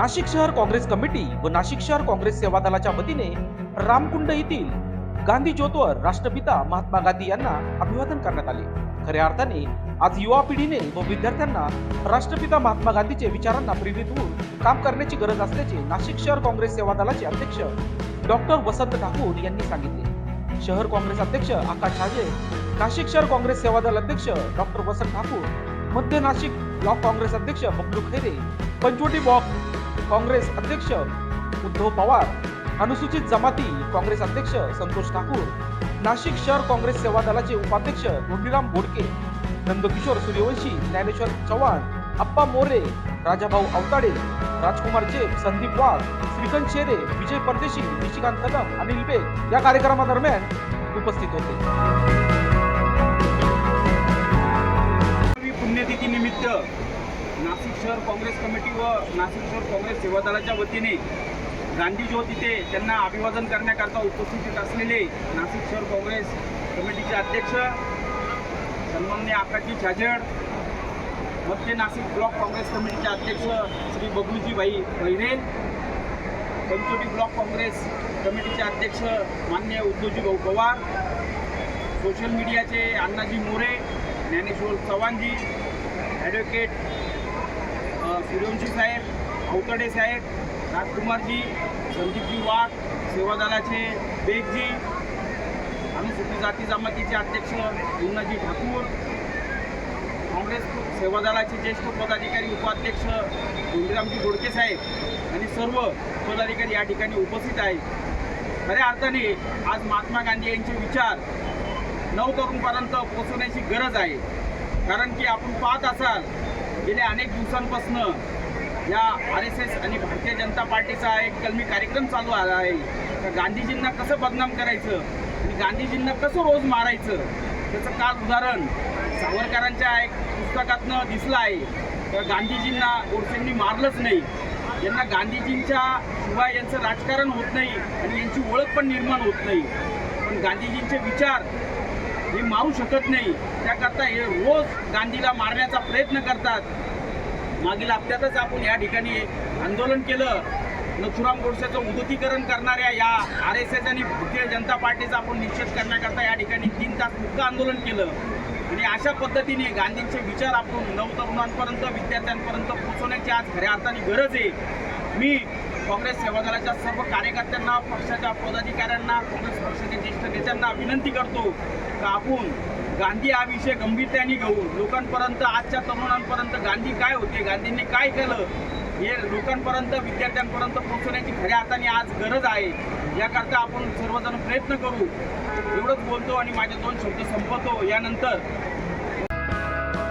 नाशिक शहर काँग्रेस कमिटी व नाशिक शहर काँग्रेस सेवा दलाच्या वतीने रामकुंड येथील गांधी ज्योतवर राष्ट्रपिता महात्मा गांधी यांना अभिवादन करण्यात आले. खऱ्या अर्थाने आज युवा पिढीने व विद्यार्थ्यांना राष्ट्रपिता महात्मा गांधीचे विचारांना प्रेरित होऊन काम करण्याची गरज असल्याचे नाशिक शहर काँग्रेस सेवा दलाचे अध्यक्ष डॉक्टर वसंत ठाकूर यांनी सांगितले. शहर काँग्रेस अध्यक्ष आकाश हाजे नाशिक शहर काँग्रेस सेवा दल अध्यक्ष डॉक्टर वसंत ठाकूर मध्य नाशिक ब्लॉक काँग्रेस अध्यक्ष बबलू खैरे पंचवटी ब्लॉक काँग्रेस अध्यक्ष उद्धव पवार अनुसूचित जमाती काँग्रेस अध्यक्ष संतोष ठाकूर नाशिक शहर काँग्रेस सेवा दलाचे उपाध्यक्ष धोंडीराम बोडके नंदकिशोर सूर्यवंशी ज्ञानेश्वर चव्हाण अप्पा मोरे राजाभाऊ अवताडे राजकुमार जेब संदीप वाघ श्रीकांत शेरे विजय परदेशी निशिकांत कदम अनिल बेग या कार्यक्रमादरम्यान उपस्थित होते. कमिटी व नाशिक शहर काँग्रेस सेवा दलाच्या वतीने गांधी ज्योत इथे त्यांना अभिवादन करण्याकरता उपस्थित असलेले नाशिक शहर काँग्रेस कमिटीचे अध्यक्ष सन्मान्य आकाशजी छाजेड मध्य नाशिक ब्लॉक काँग्रेस कमिटीचे अध्यक्ष श्री बबलूजी भाई बहिरे पंचोटी ब्लॉक काँग्रेस कमिटीचे अध्यक्ष मान्य उद्धवजी भाऊ पवार सोशल मीडियाचे अण्णाजी मोरे ज्ञानेश्वर चव्हाणजी ॲडव्होकेट सूर्यवंशी साहेब अवतडे साहेब राजकुमारजी संदीपजी वाघ सेवा दलाचे बेगजी अनुसूचित जाती जमातीचे अध्यक्ष मुन्नाजी ठाकूर काँग्रेस सेवा दलाचे ज्येष्ठ पदाधिकारी उपाध्यक्ष धोंडीरामजी गोडके साहेब आणि सर्व पदाधिकारी या ठिकाणी उपस्थित आहेत. खऱ्या अर्थाने आज महात्मा गांधी यांचे विचार नऊ तरुणपर्यंत पोहोचवण्याची गरज आहे. कारण की आपण पाहत असाल गेल्या अनेक दिवसांपासून या आर एस एस आणि भारतीय जनता पार्टीचा एक कलमी कार्यक्रम चालू आला आहे. तर गांधीजींना कसं बदनाम करायचं आणि गांधीजींना कसं रोज मारायचं त्याचं काल उदाहरण सावरकरांच्या एक पुस्तकातनं दिसलं आहे. तर गांधीजींना गोडसेंनी मारलंच नाही. यांना गांधीजींच्या शिवाय यांचं राजकारण होत नाही आणि यांची ओळख पण निर्माण होत नाही. पण गांधीजींचे विचार हे मारू शकत नाही. त्याकरता हे रोज गांधीला मारण्याचा प्रयत्न करतात. मागील हप्त्यातच आपण या ठिकाणी आंदोलन केलं. नथुराम गोडसेचं उदतीकरण करणाऱ्या या आर एस एस आणि भारतीय जनता पार्टीचा आपण निषेध करण्याकरता या ठिकाणी तीन तास मुक्त आंदोलन केलं. आणि अशा पद्धतीने गांधींचे विचार आपण नवतरुणांपर्यंत विद्यार्थ्यांपर्यंत पोहोचवण्याची आज खऱ्या अर्थाने गरज आहे. मी काँग्रेस सेवा दलाच्या सर्व कार्यकर्त्यांना पक्षाच्या पदाधिकाऱ्यांना काँग्रेस पक्षाच्या ज्येष्ठ नेत्यांना विनंती करतो का आपण गांधी हा विषय गंभीरतेने घेऊन लोकांपर्यंत आजच्या तरुणांपर्यंत गांधी काय होते गांधींनी काय केलं हे लोकांपर्यंत विद्यार्थ्यांपर्यंत पोहोचवण्याची खऱ्या अर्थाने आज गरज आहे. याकरता आपण सर्वजण प्रयत्न करू. एवढंच बोलतो आणि माझे दोन शब्द संपवतो. यानंतर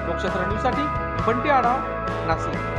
लोकशास्त्र न्यूजसाठी बंटी आढाव नाशिक.